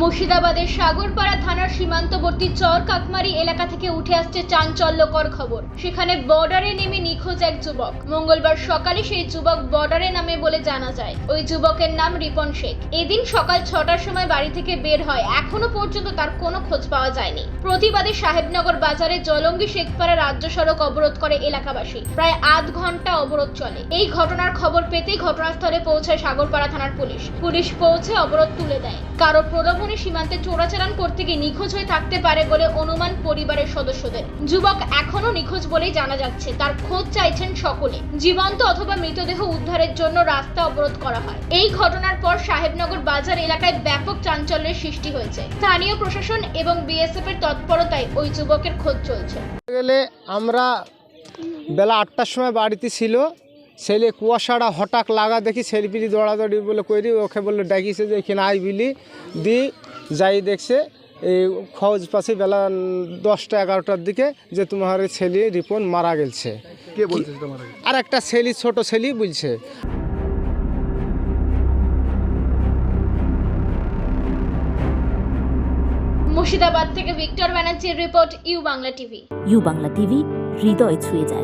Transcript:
মুর্শিদাবাদের সাগরপাড়া থানার সীমান্তবর্তী চর কাকমারি এলাকা থেকে উঠে আসছে চাঞ্চল্যকর খবর। সেখানে বর্ডারে নেমে নিখোঁজ এক যুবক। মঙ্গলবার সকালে সেই যুবক বর্ডারে নামে বলে জানা যায়। ওই যুবকের নাম রিপন শেখ। এদিন সকাল ছটার সময় বাড়ি থেকে বের হয়। এখনও পর্যন্ত তার কোনো খোঁজ পাওয়া যায়নি। প্রতিবাদে সাহেবনগর বাজারে জলঙ্গি শেখপাড়া রাজ্য সড়ক অবরোধ করে এলাকাবাসী। প্রায় আধ ঘণ্টা অবরোধ চলে। এই ঘটনার খবর পেতেই ঘটনাস্থলে পৌঁছায় সাগরপাড়া থানার পুলিশ। পুলিশ পৌঁছে অবরোধ তুলে দেয়। কারও প্রলোভনে সীমান্তে চোরাচালান করতে গিয়ে নিখোঁজ হয়ে থাকতে পারে বলে অনুমান পরিবারের সদস্যদের। যুবক এখনও নিখোঁজ বলেই জানা যাচ্ছে। তার খোঁজ চাইছেন সকলে। জীবন্ত অথবা মৃতদেহ উদ্ধারের জন্য রাস্তা অবরোধ করা হয়। এই ঘটনার পর সাহেবনগর বাজার এলাকায় ব্যাপক চাঞ্চল্যের সৃষ্টি হয়েছে। স্থানীয় প্রশাসন এবং বিএসএফ এর তৎপরতায় ওই যুবকের খোঁজ চলছে। গেলে আমরা বেলা আটটার সময় বাড়িতে ছিল। ছেলে কুয়াশাটা হঠাৎ লাগা দেখি সেলফি দৌড়াদৌড়ি বলে করি ওকে বলল, ডাকিছে যে এখানে আই বিলি, দি, যাই দেখছে। এই খোঁজ পাশে বেলা দশটা এগারোটার দিকে যে তোমার ছেলে রিপন মারা গেছে। কে বলছে তোমার আগে আর একটা ছেলি ছোট ছেলি বলছে। মুর্শিদাবাদ থেকে ভিক্টর ব্যানার্জির report U Bangla TV. U Bangla TV হৃদয় ছুঁয়ে যায়।